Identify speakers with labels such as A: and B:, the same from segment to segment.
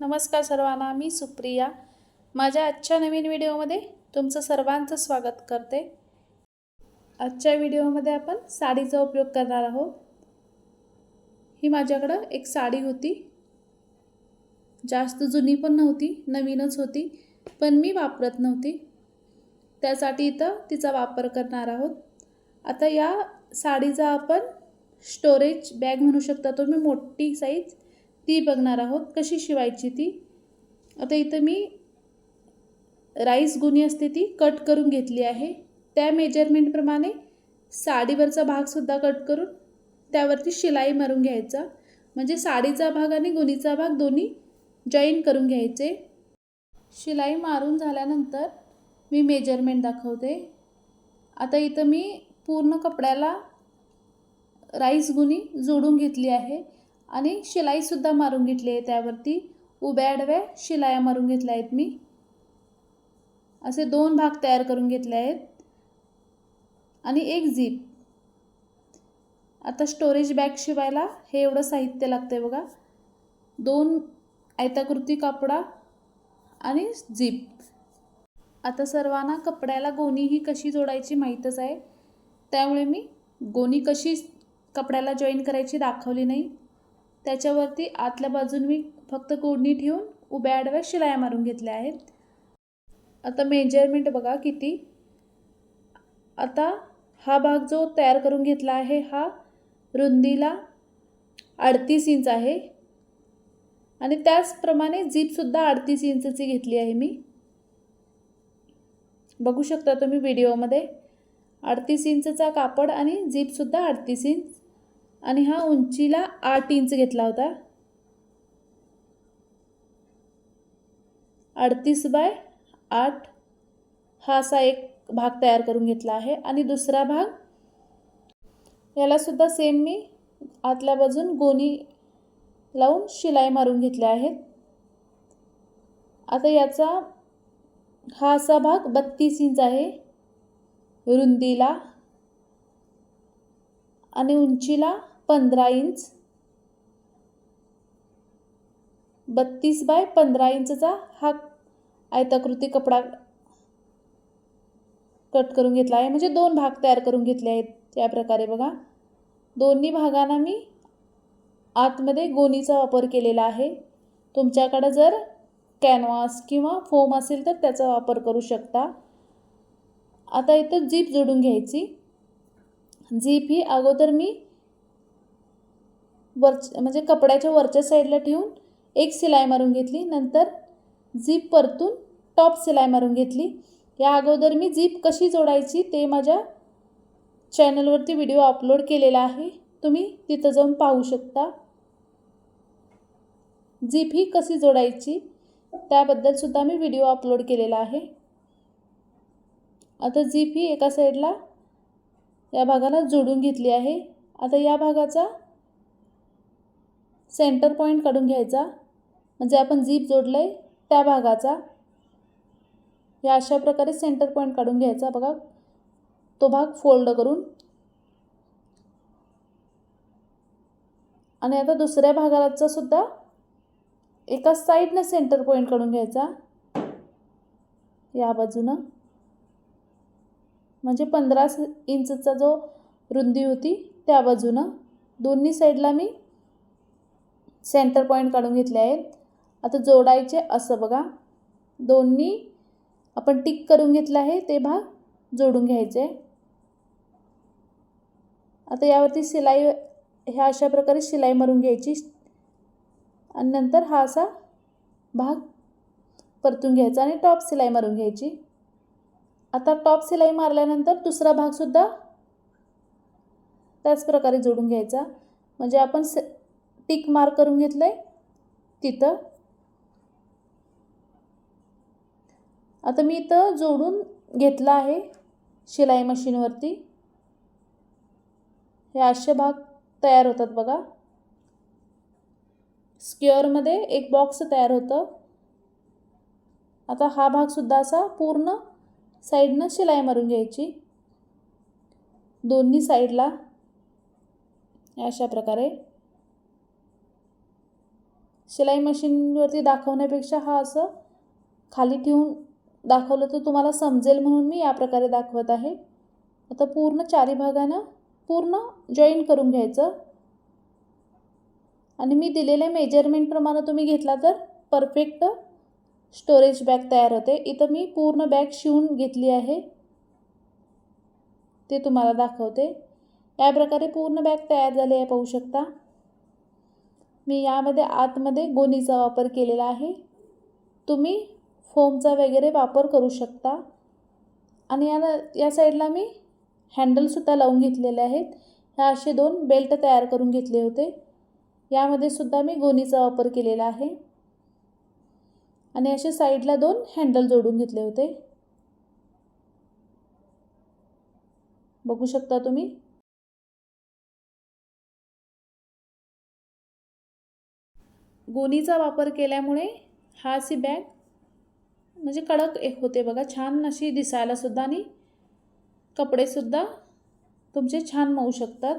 A: नमस्कार सर्वांना मी सुप्रिया. माझ्या आजच्या नवीन व्हिडिओमध्ये तुमचं सर्वांचं स्वागत करते. आजच्या व्हिडिओमध्ये आपण साडीचा उपयोग करणार आहोत. ही माझ्याकडं एक साडी होती. जास्त जुनी पण नव्हती नवीनच होती पण मी वापरत नव्हती. त्यासाठी इथं तिचा वापर करणार आहोत. आता या साडीचा आपण स्टोरेज बॅग म्हणू शकता तुम्ही मोठी साईज ती बघणार आहोत कशी शिवायची ती. आता इथं मी राईस गुणी असते ती कट करून घेतली आहे. त्या मेजरमेंटप्रमाणे साडीवरचा भागसुद्धा कट करून त्यावरती शिलाई मारून घ्यायचा. म्हणजे साडीचा भाग आणि गुणीचा भाग दोन्ही जॉईन करून घ्यायचे. शिलाई मारून झाल्यानंतर मी मेजरमेंट दाखवते. आता इथं मी पूर्ण कपड्याला राईस गुणी जोडून घेतली आहे. आणि शिलाईसुद्धा मारून घेतली आहे त्यावरती. उभ्या आडव्या शिलाया मारून घेतल्या आहेत मी. असे दोन भाग तयार करून घेतले आहेत. आणि एक झीप आता स्टोरेज बॅग शिवायला हे एवढं साहित्य लागतं आहे बघा. दोन आयताकृती कापडा आणि झीप आता सर्वांना कपड्याला गोणी ही कशी जोडायची माहीतच आहे. त्यामुळे मी गोणी कशी कपड्याला जॉईन करायची दाखवली नाही. त्याच्यावरती आतल्या बाजून मी फक्त गोडणी ठेवून उभ्या आडव्या शिलाया मारून घेतल्या आहेत. आता मेजरमेंट बघा किती. आता हा भाग जो तयार करून घेतला आहे हा रुंदीला अडतीस इंच आहे. आणि त्याचप्रमाणे जीपसुद्धा अडतीस इंचची घेतली आहे मी. बघू शकता तुम्ही व्हिडिओमध्ये अडतीस इंचचा कापड आणि जीपसुद्धा अडतीस इंच. आणि हा उंचीला आठ इंच घेतला होता. अडतीस बाय आठ हा असा एक भाग तयार करून घेतला आहे. आणि दुसरा भाग यालासुद्धा सेम मी आतल्या बाजून गोणी लावून शिलाई मारून घेतल्या आहेत. आता याचा हा असा भाग बत्तीस इंच आहे रुंदीला. आणि उंचीला पंधरा इंच. बत्तीस बाय पंधरा इंचचा हा आयताकृती कपडा कट करून घेतला आहे. म्हणजे दोन भाग तयार करून घेतले आहेत या प्रकारे बघा. दोन्ही भागांना मी आतमध्ये गोणीचा वापर केलेला आहे. तुमच्याकडं जर कॅनव्हास किंवा फोम असेल तर त्याचा वापर करू शकता. आता इथं जीप जोडून घ्यायची. जीप ही अगोदर मी वर म्हणजे कपड्याच्या वरच्या साईडला ठेवून एक शिलाई मारून घेतली. नंतर झीप परतून टॉप शिलाई मारून घेतली. या अगोदर मी झीप कशी जोडायची ते माझ्या चॅनलवरती व्हिडिओ अपलोड केलेला आहे. तुम्ही तिथं जाऊन पाहू शकता. जीप ही कशी जोडायची त्याबद्दलसुद्धा मी व्हिडिओ अपलोड केलेला आहे. आता जीप ही एका साईडला या भागाला जोडून घेतली आहे. आता या भागाचा सेंटर पॉईंट काढून घ्यायचा. म्हणजे आपण जीप जोडलं आहे त्या भागाचा. या अशा प्रकारे सेंटर पॉईंट काढून घ्यायचा. बघा तो भाग फोल्ड करून. आणि आता दुसऱ्या भागाचा सुद्धा एका साईडनं सेंटर पॉईंट काढून घ्यायचा. या बाजूनं. म्हणजे पंधरा इंचचा जो रुंदी होती त्या बाजूनं. दोन्ही साईडला मी सेंटर पॉईंट काढून घेतले आहेत. आता जोडायचे असं बघा. दोन्ही आपण टिक करून घेतलं आहे ते भाग जोडून घ्यायचे. आता यावरती शिलाई ह्या अशा प्रकारे शिलाई मारून घ्यायची. आणि नंतर हा असा भाग परतून घ्यायचा आणि टॉप शिलाई मारून घ्यायची. आता टॉप शिलाई मारल्यानंतर दुसरा भागसुद्धा त्याच प्रकारे जोडून घ्यायचा. म्हणजे आपण से टिक मार्क करून घेतलं आहे तिथं. आता मी इथं जोडून घेतलं आहे शिलाई मशीनवरती हे असे भाग तयार होतात बघा. स्क्युअरमध्ये एक बॉक्स तयार होतं. आता हा भागसुद्धा असा पूर्ण साईडनं शिलाई मारून घ्यायची. दोन्ही साईडला. अशा प्रकारे. शिलाई मशीनवरती दाखवण्यापेक्षा हा असं खाली ठेवून दाखवलं तर तुम्हाला समजेल म्हणून मी या प्रकारे दाखवत आहे. आता पूर्ण चारी भागानं पूर्ण जॉईन करून घ्यायचं. आणि मी दिलेल्या मेजरमेंटप्रमाणे तुम्ही घेतला तर परफेक्ट स्टोरेज बॅग तयार होते. इथं मी पूर्ण बॅग शिवून घेतली आहे. ते तुम्हाला दाखवते. या प्रकारे पूर्ण बॅग तयार झाली आहे पाहू शकता. मी यामध्ये आतमध्ये गोणीचा वापर केलेला आहे. तुम्ही फोमचा वगैरे वापर करू शकता. आणि याला या साईडला मी हँडलसुद्धा लावून घेतलेले आहेत. ह्या असे दोन बेल्ट तयार करून घेतले होते. यामध्ये सुद्धा मी गोणीचा वापर केलेला आहे. आणि असे साईडला दोन हँडल जोडून घेतले होते. बघू शकता तुम्ही. गोणीचा वापर केल्यामुळे हा अशी बॅग म्हणजे कडक एक होते बघा. छान अशी दिसायलासुद्धा आणि कपडेसुद्धा तुमचे छान मऊ शकतात.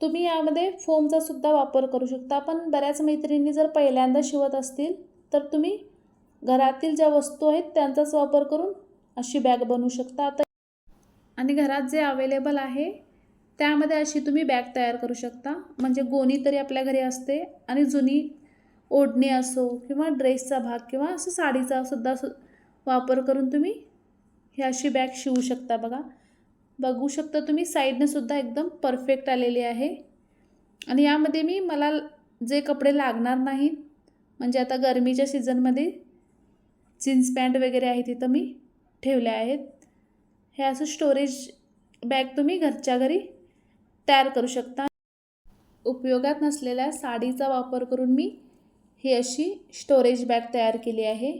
A: तुम्ही यामध्ये फोमचा सुद्धा वापर करू शकता. पण बऱ्याच मैत्रिणी जर पहिल्यांदा शिवत असतील तर तुम्ही घरातील ज्या वस्तू आहेत त्यांचाच वापर करून अशी बॅग बनवू शकता. आता आणि घरात जे अवेलेबल आहे त्यामध्ये अशी तुम्ही बॅग तयार करू शकता. म्हणजे गोणी तरी आपल्या घरी असते आणि जुनी ओढणी असो किंवा ड्रेसचा भाग किंवा असं साडीचा सुद्धा सु वापर करून तुम्ही ही अशी बॅग शिवू शकता बघा. बघू शकता तुम्ही साईडनं सुद्धा एकदम परफेक्ट आलेली आहे. आणि यामध्ये मी मला जे कपडे लागणार नाहीत म्हणजे आता गरमीच्या सीझनमध्ये जीन्स पॅन्ट वगैरे आहे तिथं मी ठेवल्या आहेत. हे असं स्टोरेज बॅग तुम्ही घरच्या घरी तयार करू शकता. उपयोगात नसलेल्या साडीचा वापर करून मी ही अशी स्टोरेज बॅग तयार केली आहे.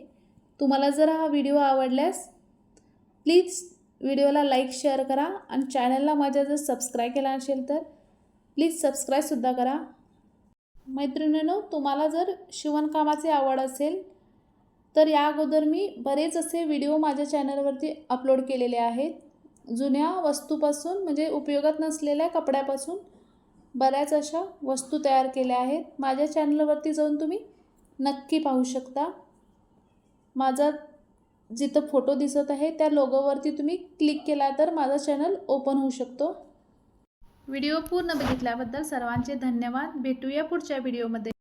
A: तुम्हाला जर हा व्हिडिओ आवडल्यास प्लीज व्हिडिओला लाईक शेअर करा आणि चॅनलला माझ्या जर सबस्क्राईब केला असेल तर प्लीज सबस्क्राईबसुद्धा करा. मैत्रिणींनो तुम्हाला जर शिवणकामाची आवड असेल तर या अगोदर मी बरेच असे व्हिडिओ माझ्या चॅनलवरती अपलोड केलेले आहेत. जुन्या वस्तूपासून म्हणजे उपयोगात नसलेल्या कपड्यापासून बऱ्याच अशा वस्तू तयार केल्या आहेत. माझ्या चॅनलवरती जाऊन तुम्ही नक्की पाहू शकता. माझा जिथं फोटो दिसत आहे त्या लोगोवरती तुम्ही क्लिक केला तर माझा चॅनल ओपन होऊ शकतो. व्हिडिओ पूर्ण बघितल्याबद्दल सर्वांचे धन्यवाद. भेटूया पुढच्या व्हिडिओमध्ये.